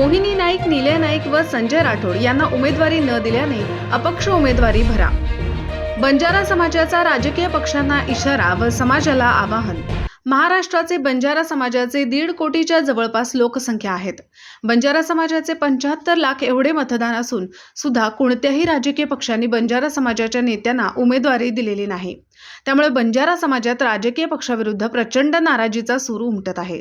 मोहिनी नाईक निलय नाईक व संजय राठोड यांना उमेदवारी न दिल्याने अपक्ष उमेदवारी भरा. बंजारा समाजाचा राजकीय पक्षांना इशारा व समाजाला आवाहन. महाराष्ट्राचे बंजारा समाजाचे दीड कोटीच्या जवळपास लोकसंख्या आहेत. बंजारा समाजाचे पंच्याहत्तर लाख एवढे मतदान असून सुद्धा कोणत्याही राजकीय पक्षांनी बंजारा समाजाच्या नेत्यांना उमेदवारी दिलेली नाही. त्यामुळे बंजारा समाजात राजकीय पक्षाविरुद्ध प्रचंड नाराजीचा सूर उमटत आहे.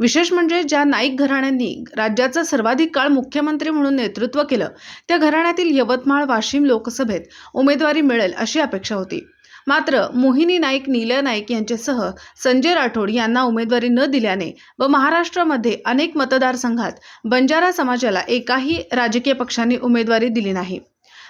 विशेष म्हणजे ज्या नाईक घराण्यांनी राज्याचं सर्वाधिक काळ मुख्यमंत्री म्हणून नेतृत्व केलं त्या घराण्यातील यवतमाळ वाशिम लोकसभेत उमेदवारी मिळेल अशी अपेक्षा होती. मात्र मोहिनी नाईक नीलय नाईक यांच्यासह संजय राठोड यांना उमेदवारी न दिल्याने व महाराष्ट्रामध्ये अनेक मतदारसंघात बंजारा समाजाला एकाही राजकीय पक्षांनी उमेदवारी दिली नाही.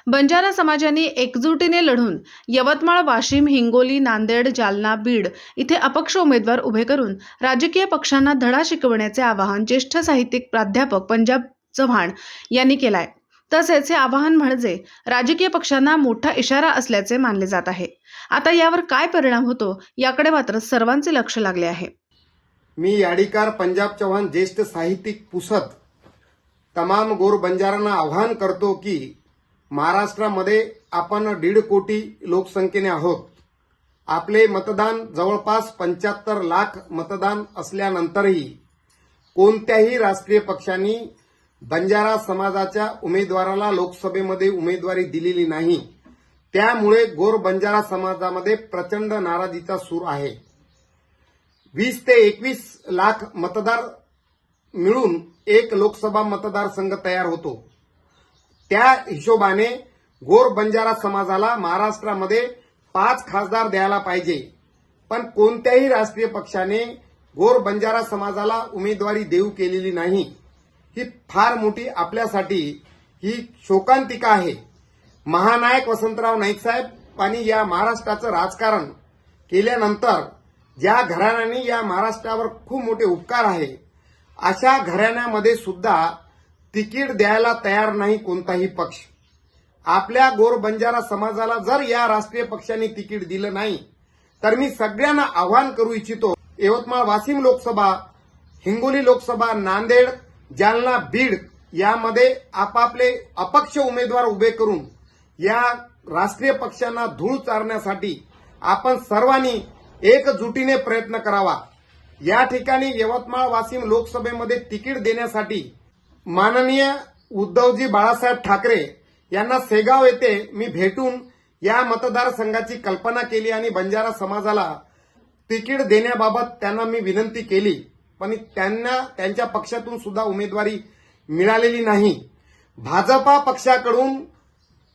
बंजारा समाजाने एकजुटीने लढून यवतमाळ वाशिम हिंगोली नांदेड जालना बीड इथे अपक्ष उमेदवार उभे करून राजकीय पक्षांना धडा शिकवण्याचे आवाहन ज्येष्ठ साहित्यिक प्राध्यापक पंजाब चव्हाण यांनी केलाय. तसेच हे आवाहन म्हणजे राजकीय पक्षांना मोठा इशारा असल्याचे मानले जात आहे. आता यावर काय परिणाम होतो याकडे मात्र सर्वांचे लक्ष लागले आहे. मी याडीकार पंजाब चव्हाण ज्येष्ठ साहित्यिक पुसत तमाम गोर बंजारांना आव्हान करतो की महाराष्ट्रामध्ये आपण दीड कोटी लोकसंख्येने आहोत. आपले मतदान जवळपास पंच्याहत्तर लाख मतदान असल्यानंतरही कोणत्याही राष्ट्रीय पक्षांनी बंजारा समाजाच्या उमेदवाराला लोकसभेमध्ये उमेदवारी दिलेली नाही. त्यामुळे गोर बंजारा समाजामध्ये प्रचंड नाराजीचा सूर आहे. वीस ते एकवीस लाख मतदार मिळून एक लोकसभा मतदारसंघ तयार होतो. त्या हिशोबाने गोर बंजारा समाजाला महाराष्ट्रामध्ये पाच खासदार द्यायला पाहिजे. पण कोणत्याही राष्ट्रीय पक्षाने गोर बंजारा समाजाला उमेदवारी देऊ केलेली नाही. ही फार मोठी आपल्यासाठी ही शोकांतिका आहे. महानायक वसंतराव नाईक साहेब आणि या महाराष्ट्राचं राजकारण केल्यानंतर ज्या घराण्याने या महाराष्ट्रावर खूप मोठे उपकार आहे अशा घराण्यामध्ये सुद्धा तिकीट द्यायला तयार नाही कोणताही पक्ष. आपल्या गोर बंजारा समाजाला जर या राष्ट्रीय पक्षाने तिकीट दिलं नाही तर मी सगळ्यांना आव्हान करू इच्छितो. यवतमाळ वाशिम लोकसभा हिंगोली लोकसभा नांदेड जालना बीड यामध्ये आपापले अपक्ष उमेदवार उभे करून या राष्ट्रीय पक्षांना धूळ चारण्यासाठी आपण सर्वांनी एकजुटीने प्रयत्न करावा. या ठिकाणी यवतमाळ वाशिम लोकसभेमध्ये तिकीट देण्यासाठी माननीय उद्धवजी बाळासाहेब ठाकरे यांना सेगाव येथे मी भेटून या मतदारसंघाची कल्पना केली आणि बंजारा समाजाला तिकीट देण्याबाबत त्यांना मी विनंती केली. पण त्यांना त्यांच्या पक्षातून सुद्धा उमेदवारी मिळालेली नाही. भाजपा पक्षाकडून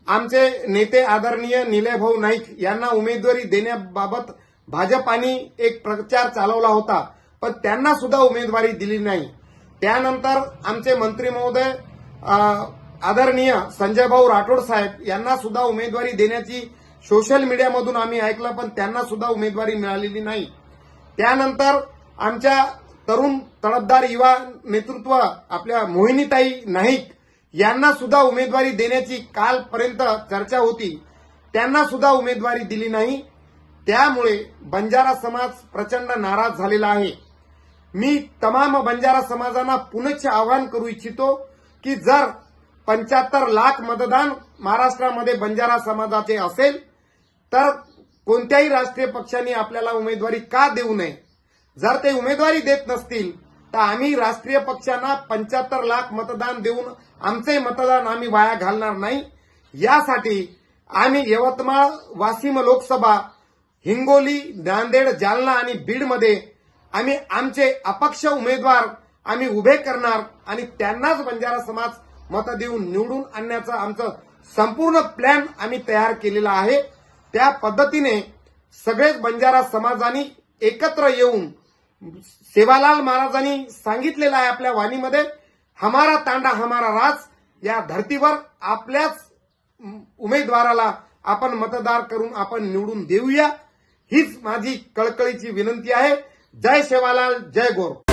आमचे नेते आदरणीय निलयभाऊ नाईक यांना उमेदवारी देण्याबाबत भाजपाने एक प्रचार चालवला होता. पण त्यांना सुद्धा उमेदवारी दिली नाही. त्यानंतर आमचे मंत्री महोदय आदरणीय आदरणीय संजयभाऊ राठोड साहेब यांना सुद्धा उमेदवारी देण्याची सोशल मीडियामधून आम्ही ऐकलं पण त्यांना सुद्धा उमेदवारी मिळालेली नाही. त्यानंतर आमच्या तरुण तडफदार युवा नेतृत्व आपल्या मोहिनीताई नाईक यांना सुद्धा उमेदवारी देण्याची कालपर्यंत चर्चा होती. त्यांना सुद्धा उमेदवारी दिली नाही. त्यामुळे बंजारा समाज प्रचंड नाराज झालेला आहे. मी तमाम बंजारा समाजांना पुनश्च आवाहन करू इच्छितो की जर पंच्याहत्तर लाख मतदान महाराष्ट्रामध्ये बंजारा समाजाचे असेल तर कोणत्याही राष्ट्रीय पक्षाने आपल्याला उमेदवारी का देऊ नये? जर ते उमेदवारी देत नसतील तर आम्ही राष्ट्रीय पक्षांना पंच्याहत्तर लाख मतदान देऊन आमचे मतदान आम्ही वाया घालणार नाही. यासाठी आम्ही यवतमाळ वाशिम लोकसभा हिंगोली नांदेड जालना आणि बीडमध्ये आम्ही आमचे अपक्ष उमेदवार आम्ही उभे करणार आणि त्यांनाच बंजारा समाज मत देऊन निवडून आणण्याचं आमचं संपूर्ण प्लॅन आम्ही तयार केलेला आहे. त्या पद्धतीने सगळेच बंजारा समाजाने एकत्र येऊन सेवालाल महाराजांनी सांगितलेलं आहे आपल्या वाणीमध्ये हमारा तांडा हमारा राज या धर्तीवर आपल्याच उमेदवाराला आपण मतदार करून आपण निवडून देऊया. हीच माझी कळकळीची विनंती आहे. जय सेवालाल जय गोर